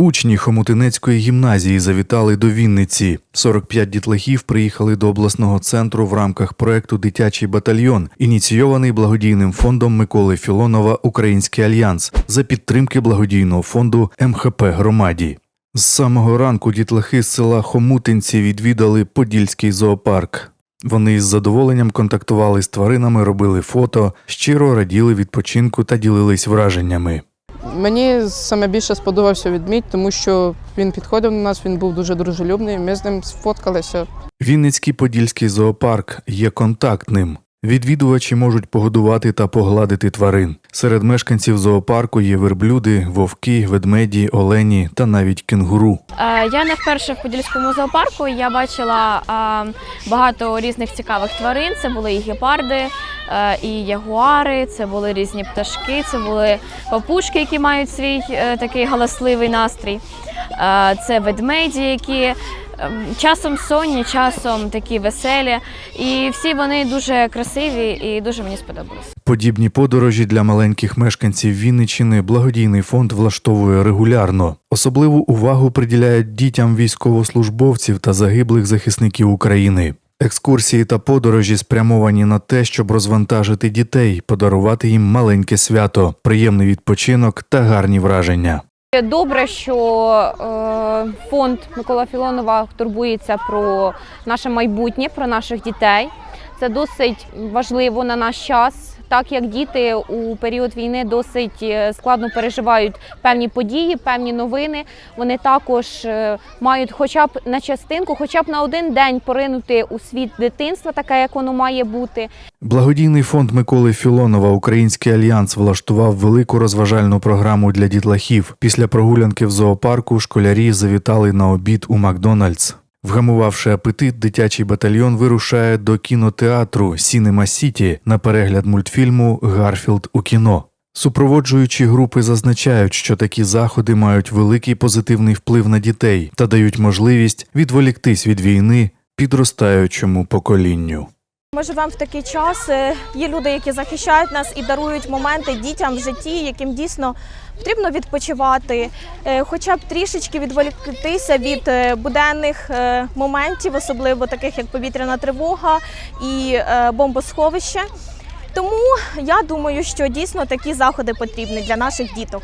Учні Хомутинецької гімназії завітали до Вінниці. 45 дітлахів приїхали до обласного центру в рамках проекту Дитячий батальйон, ініційований благодійним фондом Миколи Філонова Український альянс за підтримки благодійного фонду МХП громаді. З самого ранку дітлахи з села Хомутинці відвідали Подільський зоопарк. Вони із задоволенням контактували з тваринами, робили фото, щиро раділи відпочинку та ділились враженнями. Мені саме більше сподобався відмідь, тому що він підходив до нас, він був дуже дружелюбний. Ми з ним сфоткалися. Вінницький Подільський зоопарк є контактним. Відвідувачі можуть погодувати та погладити тварин. Серед мешканців зоопарку є верблюди, вовки, ведмеді, олені та навіть кенгуру. Е, Я не вперше в Подільському зоопарку. Я бачила е, багато різних цікавих тварин. Це були і гепарди, і ягуари, це були різні пташки, це були папушки, які мають свій е, такий галасливий настрій. Е, Це ведмеді, які ем, часом сонні, часом такі веселі. І всі вони дуже красиві і дуже мені сподобались. Подібні подорожі для маленьких мешканців Вінниччини благодійний фонд влаштовує регулярно. Особливу увагу приділяють дітям військовослужбовців та загиблих захисників України. Екскурсії та подорожі спрямовані на те, щоб розвантажити дітей, подарувати їм маленьке свято, приємний відпочинок та гарні враження. Добре, що е, фонд Микола Філонова турбується про наше майбутнє, про наших дітей. Це досить важливо на наш час, так як діти у період війни досить е, складно переживають певні події, певні новини. Вони також е, мають хоча б на частинку, хоча б на один день поринути у світ дитинства, таке як воно має бути. Благодійний фонд Миколи Філонова Український альянс влаштував велику розважальну програму для дітлахів. Після прогулянки в зоопарку школярі завітали на обід у Макдональдс. Вгамувавши апетит, дитячий батальйон вирушає до кінотеатру Сінема Сіті на перегляд мультфільму Гарфілд у кіно. Супроводжуючі групи зазначають, що такі заходи мають великий позитивний вплив на дітей та дають можливість відволіктись від війни підростаючому поколінню. Ми живемо в такий час. Є люди, які захищають нас і дарують моменти дітям в житті, яким дійсно потрібно відпочивати, е, хоча б трішечки відволіктися від е, буденних е, моментів, особливо таких як повітряна тривога і бомбосховище. Тому я думаю, що дійсно такі заходи потрібні для наших діток.